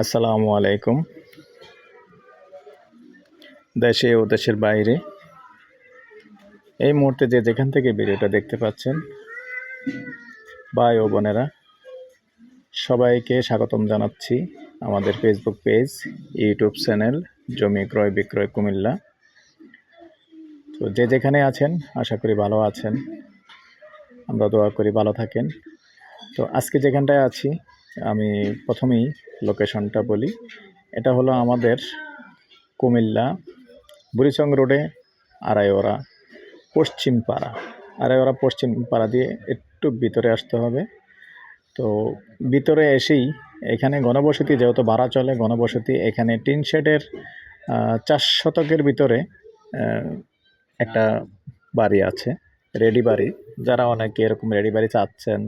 আসসালামু আলাইকুম। দেশে ও দেশের বাইরে এই মুহূর্তে যে যেখান থেকে ভিডিওটা দেখতে পাচ্ছেন, ভাই ও বোনেরা, সবাইকে স্বাগতম জানাচ্ছি আমাদের ফেসবুক পেজ ইউটিউব চ্যানেল জমি ক্রয় বিক্রয় কুমিল্লা। তো যে যেখানে আছেন, আশা করি ভালো আছেন। আমরা দোয়া করি ভালো থাকেন। তো আজকে যেখানটায় আছি আমি প্রথমেই লোকেশনটা বলি। এটা হলো আমাদের কুমিল্লা বুড়িচং রোডে আড়াইওরা পশ্চিম পাড়া। আড়াইওরা পশ্চিম পাড়া দিয়ে একটু ভিতরে আসতে হবে। তো ভিতরে এসেই এখানে গণবসতি যেহেতু ভাড়া চলে, গণবসতি এখানে টিন শেডের চার শতকের ভিতরে একটা বাড়ি আছে, রেডি বাড়ি। যারা অনেকে এরকম রেডি বাড়ি চাচ্ছেন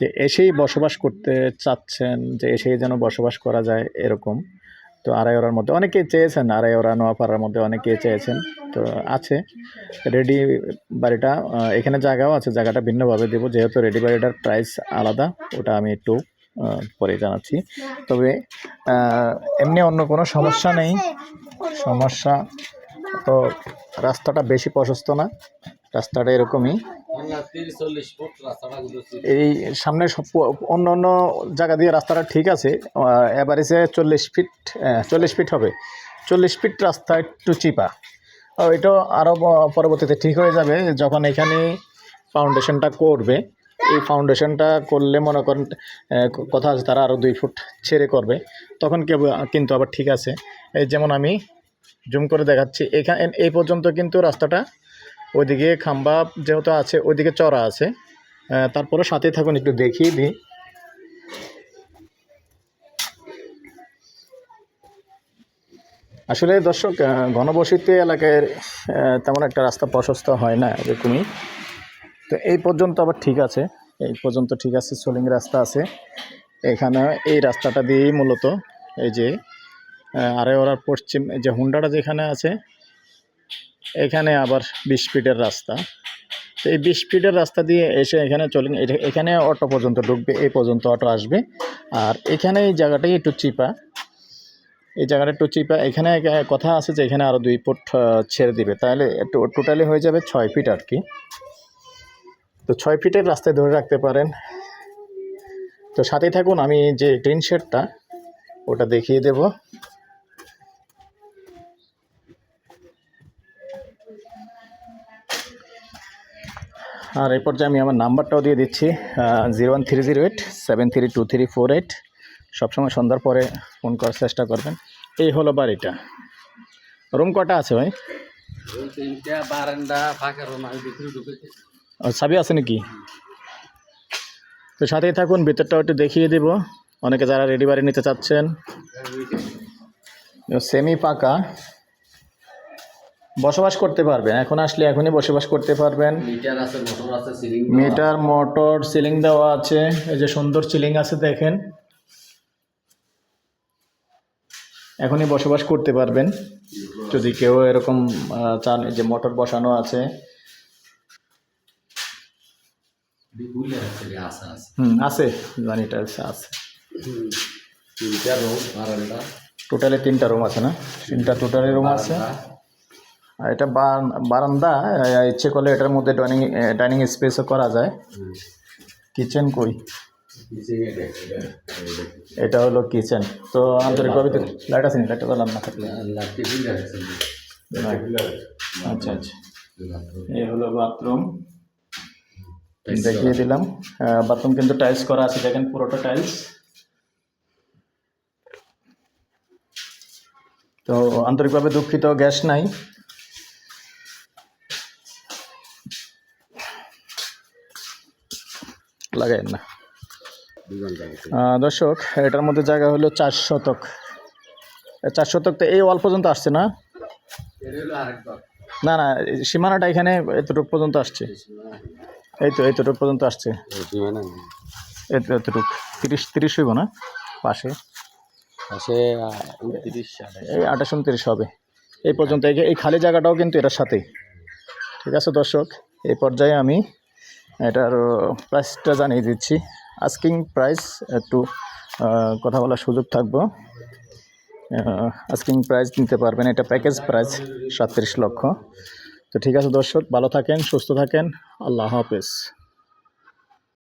যে এসেই বসবাস করতে চাচ্ছেন, যে এসেই যেন বসবাস করা যায় এরকম। তো আড়াইওরার মধ্যে অনেকেই চেয়েছেন আড়াইওরা নোয়াপাড়ার মধ্যে অনেকেই চেয়েছেন। তো আছে, রেডি বাড়িটা এখানে জায়গাও আছে, জায়গাটা ভিন্নভাবে দেবো। যেহেতু রেডি বাড়িটার প্রাইস আলাদা, ওটা আমি একটু পরে জানাচ্ছি। তবে এমনি অন্য কোনো সমস্যা নেই। সমস্যা তো রাস্তাটা বেশি প্রশস্ত না, রাস্তাটা এরকমই। এই সামনে সব অন্য অন্য জায়গা দিয়ে রাস্তাটা ঠিক আছে এভারেজে চল্লিশ ফিট চল্লিশ ফিট হবে। চল্লিশ ফিট রাস্তা একটু চিপা। এটা আরও পরবর্তীতে ঠিক হয়ে যাবে যখন এখানে ফাউন্ডেশনটা করবে। এই ফাউন্ডেশনটা করলে মনে করেন কথা আছে তারা আরও দুই ফুট ছেড়ে করবে। তখন কেউ কিন্তু আবার ঠিক আছে। এই যেমন আমি জুম করে দেখাচ্ছি এখানে এই পর্যন্ত কিন্তু রাস্তাটা ওইদিকে খাম্বা যেহেতু আছে, ওইদিকে চড়া আছে। তারপরে সাথে থাকুন, একটু দেখিয়ে দিই। আসলে দর্শক ঘনবসতি এলাকায় তেমন একটা রাস্তা প্রশস্ত হয় না এরকমই। তো এই পর্যন্ত আবার ঠিক আছে। এই পর্যন্ত ঠিক আছে, সোলিং রাস্তা আছে। এখানে এই রাস্তাটা দিয়েই মূলত এই যে আরে ওরা পশ্চিম যে হুন্ডাটা যেখানে আছে এখানে আবার বিশ ফিটের রাস্তা। তো এই বিশ ফিটের রাস্তা দিয়ে এসে এখানে চলেন এখানে অটো পর্যন্ত ঢুকবে, এই পর্যন্ত অটো আসবে। আর এখানে এই জায়গাটাই একটু চিপা। এই জায়গাটা একটু চিপা। এখানে কথা আছে যে এখানে আরও দুই ফুট ছেড়ে দিবে। তাহলে টোটালি হয়ে যাবে ছয় ফিট আর কি। তো ছয় ফিটের রাস্তায় ধরে রাখতে পারেন। তো সাথে থাকুন, আমি যে টিন শেডটা, ওটা দেখিয়ে দেব। আর এই পর্যায়ে আমি আমার নাম্বারটাও দিয়ে দিচ্ছি zero one three zero eight seven three two three four eight সবসময় সন্ধ্যার পরে ফোন করার চেষ্টা করবেন। এই হলো বাড়িটা। রুম কটা আছে ভাই? চাবি আছে নাকি? তো সাথেই থাকুন ভিতরটাও একটু দেখিয়ে দেব। অনেকে যারা রেডি বাড়ি নিতে চাচ্ছেন। সেমি পাকা। বসবাস করতে পারবেন। এখন আসলে এখনই বসবাস করতে পারবেন। মিটার আছে মোটর আছে সিলিং মিটার মোটর সিলিং দেওয়া আছে। এই যে সুন্দর সিলিং আছে দেখেন। এখনই বসবাস করতে পারবেন। যদি কেউ এরকম চান যে মোটর বসানো আছে। আছে আছে। হুম আছে। জানি টাইলস আছে তিনটা রুম বারান্দা। টোটালি তিনটা রুম আছে না? তিনটা টোটালি রুম আছে। এটা বারান্দা ইচ্ছে করলে এটার মধ্যে ডাইনিং ডাইনিং স্পেসও করা যায়। কিচেন কই? এটা হলো কিচেন। তো আন্তরিকভাবে লাইট আছে লাইটটা তো না থাকলে। আচ্ছা আচ্ছা। এই হলো বাথরুম। দেখিয়ে দিলাম। বাথরুম কিন্তু টাইলস করা আছে। দেখেন পুরোটা টাইলস তো আন্তরিকভাবে দুঃখিত, গ্যাস নাই। লাগাই না। দর্শক এটার মধ্যে জায়গা হলো চার শতক। চার শতক তো এই ওয়াল পর্যন্ত আসছে না? না না সীমানাটা এখানে এতটুক পর্যন্ত আসছে। এই তো এতটুক পর্যন্ত আসছে। এতটুক। তিরিশ তিরিশ হইব না? পাশে। পাশে এই আঠাশ উনত্রিশ হবে। এই পর্যন্ত এই এই খালি জায়গাটাও কিন্তু এটার সাথেই। ঠিক আছে দর্শক এই পর্যায়ে আমি এটার প্রাইসটা জানিয়ে দিচ্ছি। আস্কিং প্রাইস একটু কথা বলার সুযোগ থাকব। আস্কিং প্রাইস নিতে পারবেন, এটা প্যাকেজ প্রাইস সাতত্রিশ লক্ষ। তো ঠিক আছে দর্শক, ভালো থাকেন, সুস্থ থাকেন, আল্লাহ হাফেজ।